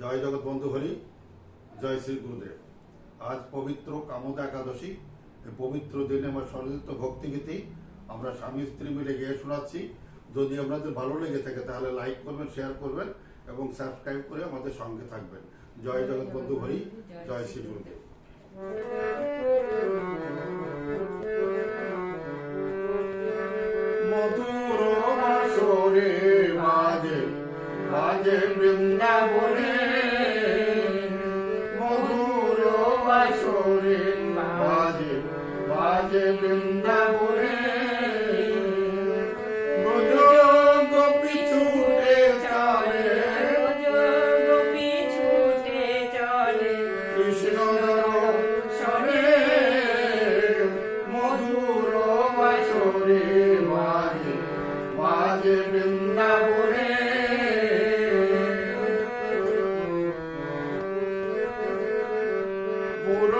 জয় জগৎ বন্ধু হরি, জয় শ্রী গুরুদেব। আজ পবিত্র কামদা একাদশী, এই পবিত্র দিনে আমার সরজিত ভক্তিগীতি আমরা স্বামী স্ত্রী মিলে গিয়ে শোনাচ্ছি। যদি আপনাদের ভালো লেগে থাকে তাহলে লাইক করবেন, শেয়ার করবেন এবং সাবস্ক্রাইব করে আমাদের সঙ্গে থাকবেন। জয় জগৎ বন্ধু হরি, জয় শ্রী গুরুদেব। মধুর মাঝে মাঝে বৃন্দাবনে মাঝে মাঝে বৃন্দাবনে ব্রজ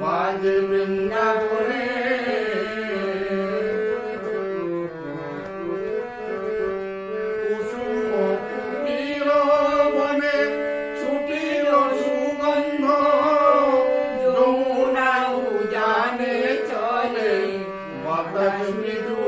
মাঝে বৃন্দাবনে মুরলীর ধ্বনি শুনে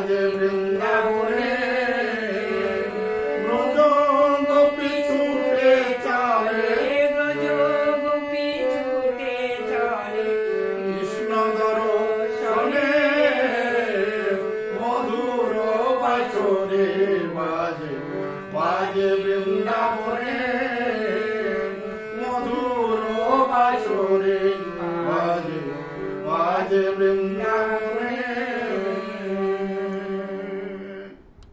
আজ বৃন্দাবনে গোপী ছুটে চলে। গোপী ছুটে চলে। কৃষ্ণ দর্শনে মধুর বাছরে বাজে বাজে বৃন্দাবনে। মধুর বাছরে বাজে বাজে বৃন্দ